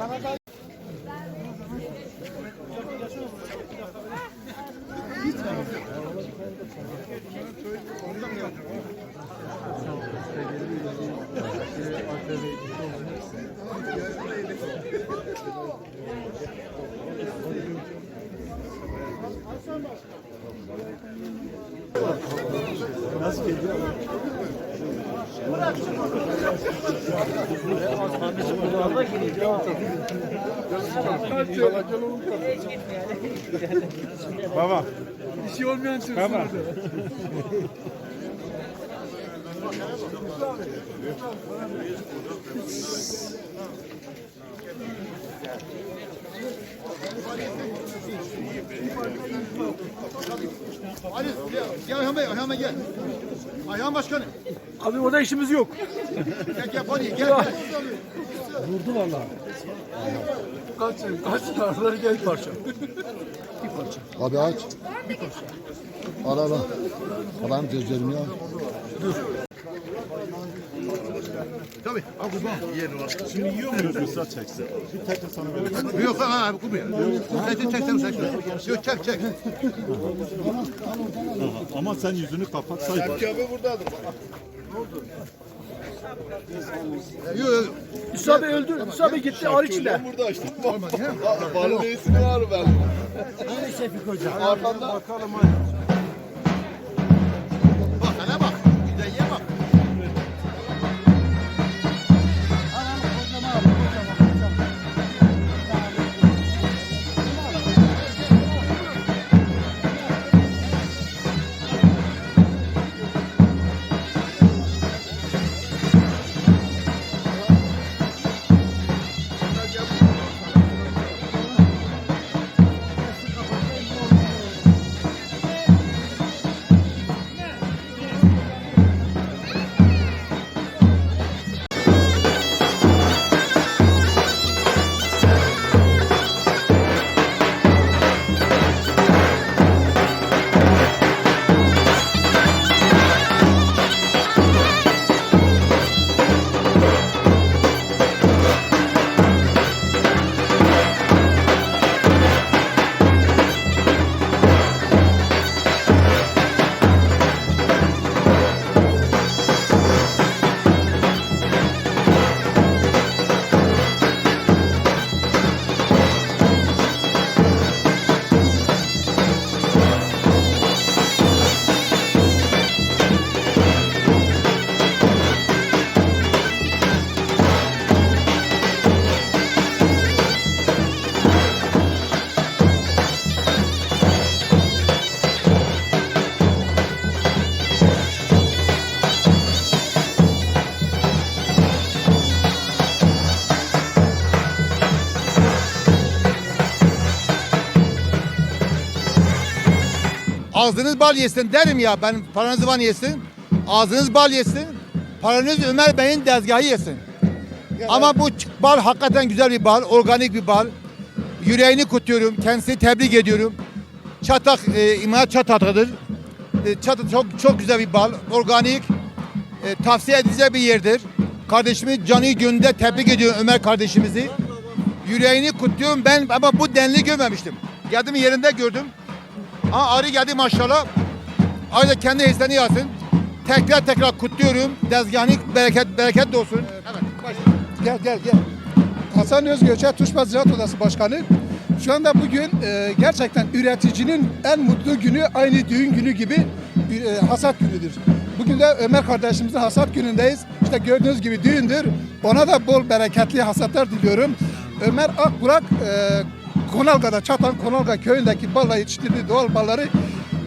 Kanada Baba. Bir şey olmayan çıksın. Baba. Ali gel Ayhan Bey, Ayhan Bey gel. Ayhan Başkanı. Abi orada işimiz yok. Gel gel Poli gel. gel. Vurdu valla. Kaç, kaç tarafları gel parça. Abi aç. Al al al. Alayım gözlerimi ya. Tabii. Al kurban. Şimdi yiyor muyuz Musa çekse? Bir tek de sana verelim. Yok lan abi kurban. Zeytin çek sen. Yok çek çek. Ama sen yüzünü kapat say. bak. Yok yok. Üstü abi öldü. Üstü abi gitti ağır içinde. Burada işte. Balın iyisini var ben. Bak Ağzınız bal yesin derim ya ben paranızı van yesin. Ağzınız bal yesin. Paranız Ömer Bey'in dezgahı yesin. Ama bu bal hakikaten güzel bir bal, organik bir bal. Yüreğini kutluyorum, kendisini tebrik ediyorum. Çatak, e, İmalat Çatak'ıdır. E, Çatak çok çok güzel bir bal, organik. E, tavsiye edilecek bir yerdir. Kardeşimi canı gönülde tebrik ediyorum Ömer kardeşimizi. Yüreğini kutluyorum ben ama bu denli görmemiştim. Geldim yerinde gördüm. Ha arı geldi maşallah. Ayrıca kendi hisseni yazsın. Tekrar tekrar kutluyorum. Dezgahını bereket bereket olsun. Evet. başla. Gel gel gel. Hasan Özgöçer Tuşba Ziraat Odası Başkanı. Şu anda bugün e, gerçekten üreticinin en mutlu günü aynı düğün günü gibi e, hasat günüdür. Bugün de Ömer kardeşimizin hasat günündeyiz. İşte gördüğünüz gibi düğündür. Ona da bol bereketli hasatlar diliyorum. Ömer Akburak e, Konalga'da Çatan Konalga köyündeki balla yetiştirdiği doğal balları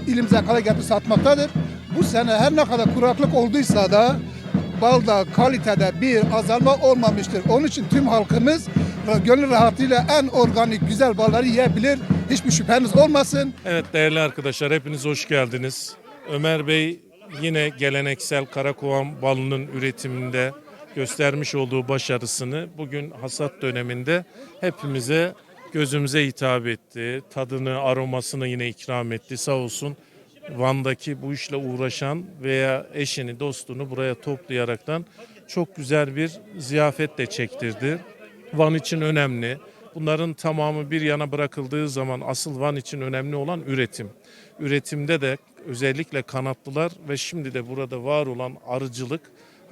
ilimize kadar getirip satmaktadır. Bu sene her ne kadar kuraklık olduysa da balda kalitede bir azalma olmamıştır. Onun için tüm halkımız gönül rahatlığıyla en organik güzel balları yiyebilir. Hiçbir şüpheniz olmasın. Evet değerli arkadaşlar hepiniz hoş geldiniz. Ömer Bey yine geleneksel karakovan balının üretiminde göstermiş olduğu başarısını bugün hasat döneminde hepimize gözümüze hitap etti. Tadını, aromasını yine ikram etti. Sağ olsun Van'daki bu işle uğraşan veya eşini, dostunu buraya toplayaraktan çok güzel bir ziyafet de çektirdi. Van için önemli. Bunların tamamı bir yana bırakıldığı zaman asıl Van için önemli olan üretim. Üretimde de özellikle kanatlılar ve şimdi de burada var olan arıcılık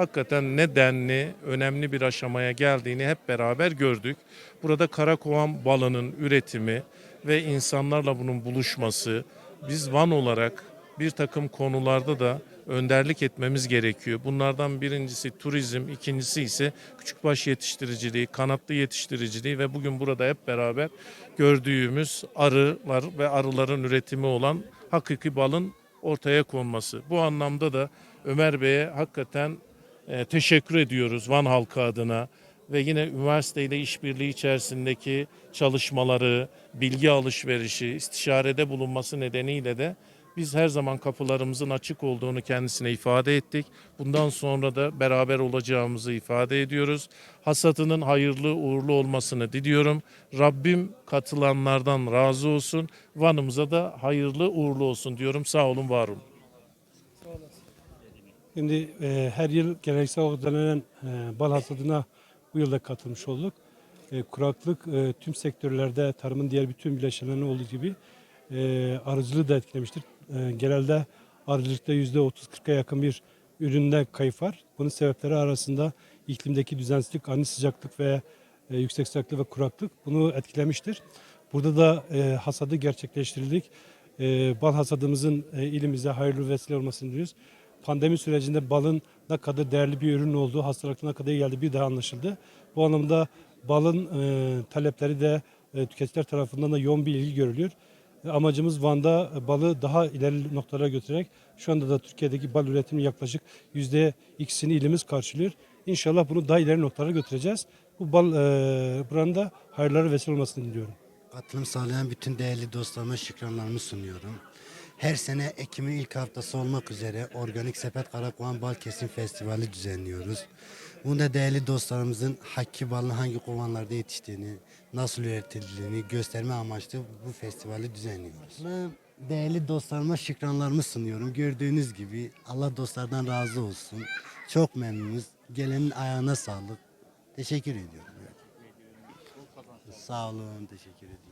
hakikaten nedenli, önemli bir aşamaya geldiğini hep beraber gördük. Burada karakovan balının üretimi ve insanlarla bunun buluşması, biz Van olarak bir takım konularda da önderlik etmemiz gerekiyor. Bunlardan birincisi turizm, ikincisi ise küçükbaş yetiştiriciliği, kanatlı yetiştiriciliği ve bugün burada hep beraber gördüğümüz arılar ve arıların üretimi olan hakiki balın ortaya konması. Bu anlamda da Ömer Bey'e hakikaten e, teşekkür ediyoruz Van halkı adına ve yine üniversiteyle işbirliği içerisindeki çalışmaları, bilgi alışverişi, istişarede bulunması nedeniyle de biz her zaman kapılarımızın açık olduğunu kendisine ifade ettik. Bundan sonra da beraber olacağımızı ifade ediyoruz. Hasatının hayırlı uğurlu olmasını diliyorum. Rabbim katılanlardan razı olsun. Van'ımıza da hayırlı uğurlu olsun diyorum. Sağ olun, var olun. Şimdi e, her yıl geleneksel olarak düzenlenen e, bal hasadına bu yılda katılmış olduk. E, kuraklık e, tüm sektörlerde tarımın diğer bütün bileşenlerinde olduğu gibi e, arıcılığı da etkilemiştir. E, genelde arıcılıkta %30-40'a yakın bir üründe kayıp var. Bunun sebepleri arasında iklimdeki düzensizlik, ani sıcaklık ve e, yüksek sıcaklık ve kuraklık bunu etkilemiştir. Burada da e, hasadı gerçekleştirdik. E, bal hasadımızın e, ilimize hayırlı vesile olmasını diliyoruz pandemi sürecinde balın ne kadar değerli bir ürün olduğu, hastalıkla ne kadar iyi geldiği bir daha anlaşıldı. Bu anlamda balın e, talepleri de e, tüketiciler tarafından da yoğun bir ilgi görülüyor. E, amacımız Van'da e, balı daha ileri noktalara götürerek şu anda da Türkiye'deki bal üretiminin yaklaşık yüzde ikisini ilimiz karşılıyor. İnşallah bunu daha ileri noktalara götüreceğiz. Bu bal e, buranın da hayırlara vesile olmasını diliyorum. Katılım sağlayan bütün değerli dostlarıma şükranlarımı sunuyorum. Her sene Ekim'in ilk haftası olmak üzere Organik Sepet Karakoğan Bal Kesim Festivali düzenliyoruz. Bunda değerli dostlarımızın hakki balın hangi kovanlarda yetiştiğini, nasıl üretildiğini gösterme amaçlı bu festivali düzenliyoruz. Ben değerli dostlarıma şükranlarımı sunuyorum. Gördüğünüz gibi Allah dostlardan razı olsun. Çok memnunuz. Gelenin ayağına sağlık. Teşekkür ediyorum. Sağ olun, teşekkür ediyorum.